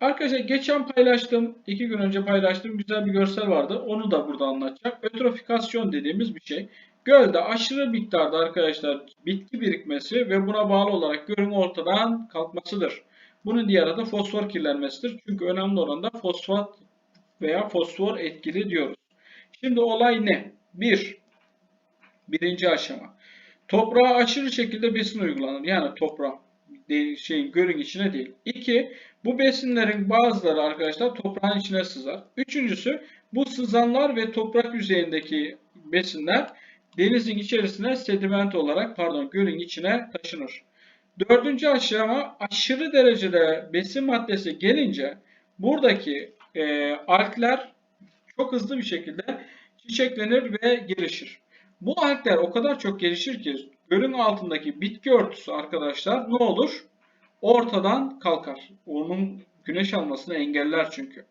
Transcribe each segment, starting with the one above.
Arkadaşlar geçen paylaştığım, iki gün önce paylaştığım güzel bir görsel vardı. Onu da burada anlatacağım. Ötrofikasyon dediğimiz bir şey. Gölde aşırı miktarda arkadaşlar bitki birikmesi ve buna bağlı olarak gölün ortadan kalkmasıdır. Bunun diğer adı fosfor kirlenmesidir. Çünkü önemli olan da fosfat veya fosfor etkili diyoruz. Şimdi olay ne? Bir, birinci aşama. Toprağa aşırı şekilde besin uygulanır. Yani toprağa değil, gölün içine değil. İki, bu besinlerin bazıları arkadaşlar toprağın içine sızar. Üçüncüsü bu sızanlar ve toprak yüzeyindeki besinler denizin içerisine sediment olarak pardon gölün içine taşınır. Dördüncü aşama aşırı derecede besin maddesi gelince buradaki e, algler çok hızlı bir şekilde çiçeklenir ve gelişir. Bu algler o kadar çok gelişir ki gölün altındaki bitki örtüsü arkadaşlar ne olur? Ortadan kalkar. Onun güneş almasını engeller çünkü.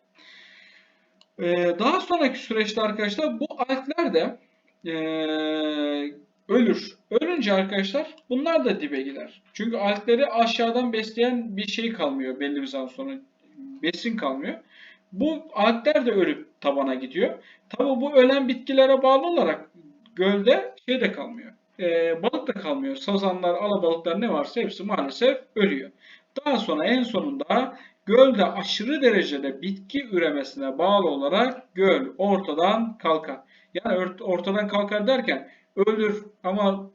Ee, daha sonraki süreçte arkadaşlar bu algler de ee, ölür. Ölünce arkadaşlar bunlar da dibe gider. Çünkü algleri aşağıdan besleyen bir şey kalmıyor belli bir zaman sonra. Besin kalmıyor. Bu algler de ölüp tabana gidiyor. Tabi bu ölen bitkilere bağlı olarak gölde şey de kalmıyor. Ee, balık da kalmıyor. Sazanlar, alabalıklar ne varsa hepsi maalesef ölüyor. Daha sonra en sonunda gölde aşırı derecede bitki üremesine bağlı olarak göl ortadan kalkar. Yani ort- ortadan kalkar derken ölür ama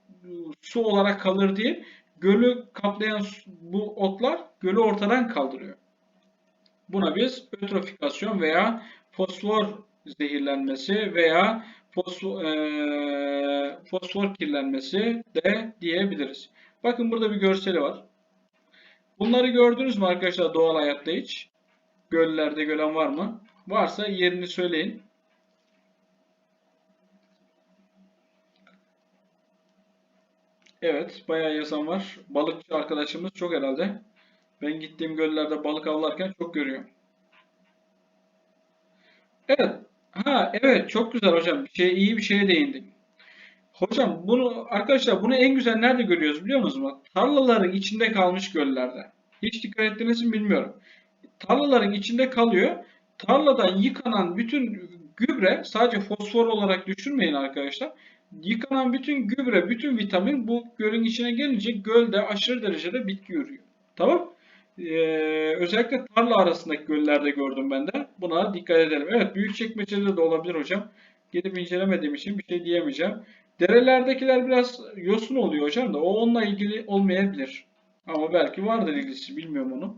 su olarak kalır değil. Gölü kaplayan bu otlar gölü ortadan kaldırıyor. Buna biz ötrofikasyon veya fosfor zehirlenmesi veya fosfor, eee, fosfor kirlenmesi de diyebiliriz. Bakın burada bir görseli var. Bunları gördünüz mü arkadaşlar doğal hayatta hiç? Göllerde gören var mı? Varsa yerini söyleyin. Evet, bayağı yazan var. Balıkçı arkadaşımız çok herhalde. Ben gittiğim göllerde balık avlarken çok görüyorum. Evet. Ha, evet çok güzel hocam. Bir şey iyi bir şeye değindin. Hocam bunu arkadaşlar bunu en güzel nerede görüyoruz biliyor musunuz? Tarlaların içinde kalmış göllerde. Hiç dikkat ettiniz mi bilmiyorum. Tarlaların içinde kalıyor. Tarladan yıkanan bütün gübre sadece fosfor olarak düşünmeyin arkadaşlar. Yıkanan bütün gübre, bütün vitamin bu gölün içine gelince gölde aşırı derecede bitki ürüyor. Tamam? Ee, özellikle tarla arasındaki göllerde gördüm ben de. Buna dikkat edelim. Evet, Büyükçekmece'de de olabilir hocam. Gidip incelemediğim için bir şey diyemeyeceğim. Derelerdekiler biraz yosun oluyor hocam da o onunla ilgili olmayabilir. Ama belki vardır ilgisi bilmiyorum onu.